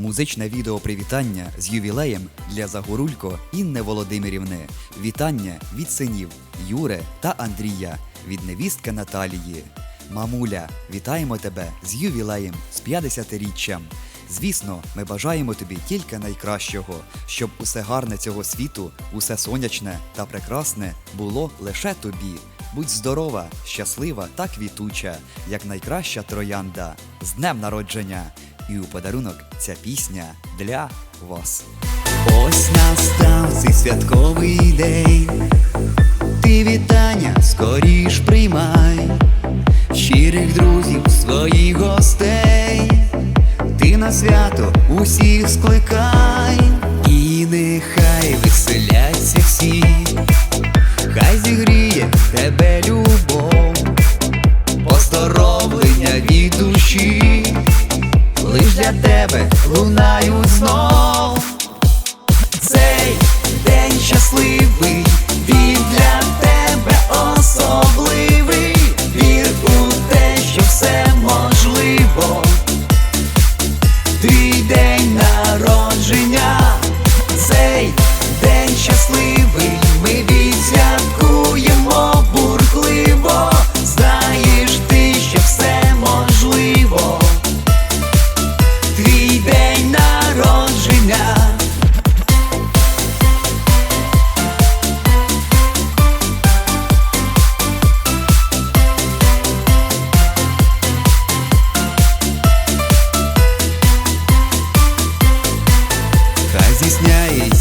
Музичне відео привітання з ювілеєм для Загорулько Інни Володимирівни. Вітання від синів Юри та Андрія, від невістки Наталії. Мамуля, вітаємо тебе з ювілеєм, з 50-річчям. Звісно, ми бажаємо тобі тільки найкращого, щоб усе гарне цього світу, усе сонячне та прекрасне було лише тобі. Будь здорова, щаслива та квітуча, як найкраща троянда. З днем народження! І у подарунок ця пісня для вас. Ось настав цей святковий день. Ти вітання скоріш приймай, щирих друзів, своїх гостей. Ти на свято усіх скликай, і нехай веселяться всі, лиш для тебе лунають знов. Цей день щасливий,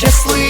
щасливі.